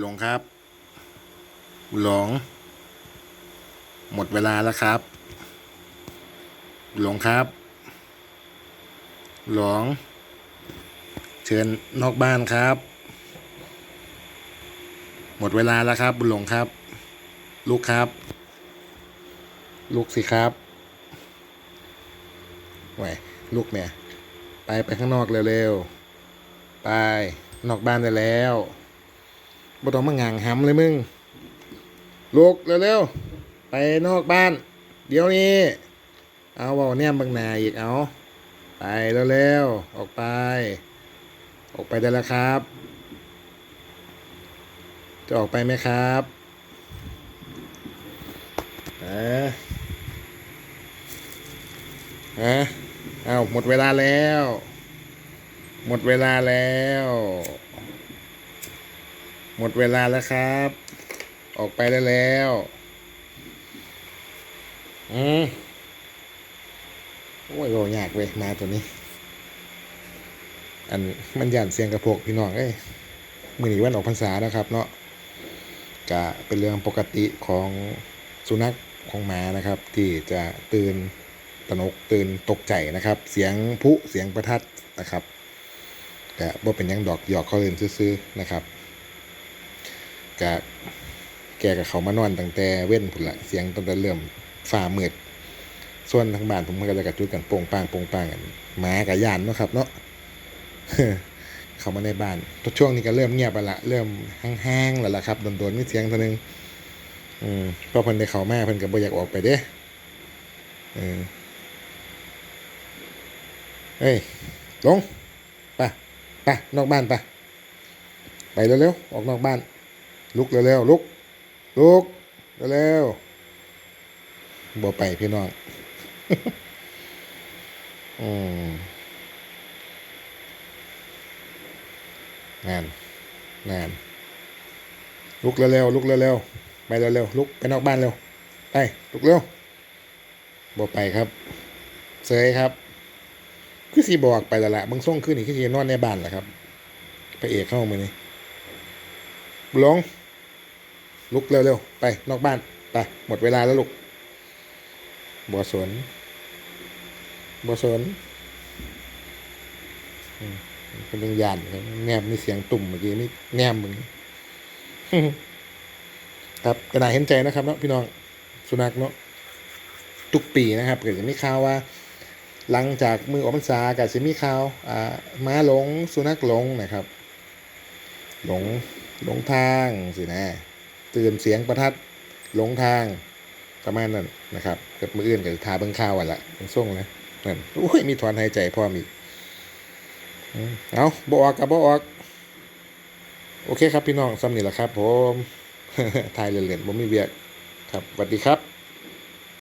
หลงครับ หลง หมดเวลาแล้วครับ หลงครับ หลง เชิญนอกบ้านครับ หมดเวลาแล้วครับ บุญหลงครับลูกครับลูกสิครับไหวลูกเนี่ย ไปไปข้างนอกเร็วๆ ไป นอกบ้านได้แล้ว บ่ต้องมาหงางหำเลยมึงลูกเร็วๆ ไปนอกบ้าน เดี๋ยวนี้ เอาเบาเนี่ยบางนาอีกเอา ไปเร็วๆ ออกไป ออกไปได้แล้วครับ จะออกไปไหมครับเออฮะเอาหมดเวลาแล้ว หมดเวลาแล้ว หมดเวลาแล้วครับ ออกไปได้แล้ว อืมโอ้ยโหยากเว้ยมาตัวนี้ อันมันย่านเสียงกระโพกพี่น้องเอ้ยมือหนีวันออกพรรษานะครับ เนาะก็เป็นเรื่องปกติของสุนัขของหมานะครับ ที่จะตื่นตนกตื่นตกใจนะครับ เสียงพลุเสียงประทัดนะครับก็บ่เป็นยังดอกหยอกเขาเล่นซื่อๆนะครับ ก็แกกับเขามานอนตั้งแต่เว้นพุ่นละเสียงตั้งแต่เริ่มฝ่ามืดส่วนทางบ้านผมก็จะกระจุดกันโป่งปางโป่งปางกันหมากับยานเนาะครับ เนาะเขามาในบ้านตช่วงนี้ก็เริ่มเงียบไปละเริ่มแห้งๆแล้วล่ะครับโดนๆมีเสียงเท่านึงอืมเพราะเพิ่นได้เข้ามาเพิ่นก็บ่อยากออกไปเด้เออเฮ้ยลงไปไปนอกบ้านไปไปเร็วๆออกนอกบ้าน ลุกเร็วๆลุกลุกเร็วๆบ่ไปพี่น้องอืมงานงานลุกเร็วๆลุกเร็วๆไปเร็วๆลุกไปนอกบ้านเร็วไปลุกเร็วบอกไปครับเสยครับคือสีบอกไปละละมึงส่งขึ้นนี่คือสีนอนในบ้านแหละครับพระเอกเข้ามานี่ลง ลุกเร็วๆ ไปนอกบ้าน ไป หมดเวลาแล้วลูก บัวสน บัวสนเป็นยังยานแนบมีเสียงตุ่มเมื่อกี้นี่แนมมึงครับกระดาเห็นใจนะครับเนาะพี่น้องสุนัขเนาะทุกปีนะครับเกิดจะมีข่าวว่า หลังจากมือออกพรรษาก็จะมีข่าวอ่าม้าหลงสุนัขหลงนะครับ หลงหลงทางสินะ ตื่นเสียงประทัดหลงทางประมาณนั้นนะครับกับมืออื่นกับทาเบิ้งข้าวอะละเป็นส่งนะนั่นโอ้ยมีถอนหายใจพ่อมีเอาบออกกับบออก โอเคครับพี่น้องซ้ำนี่แหละครับ ผมทายเล่นๆผมมีเบียกครับสวัสดีครับ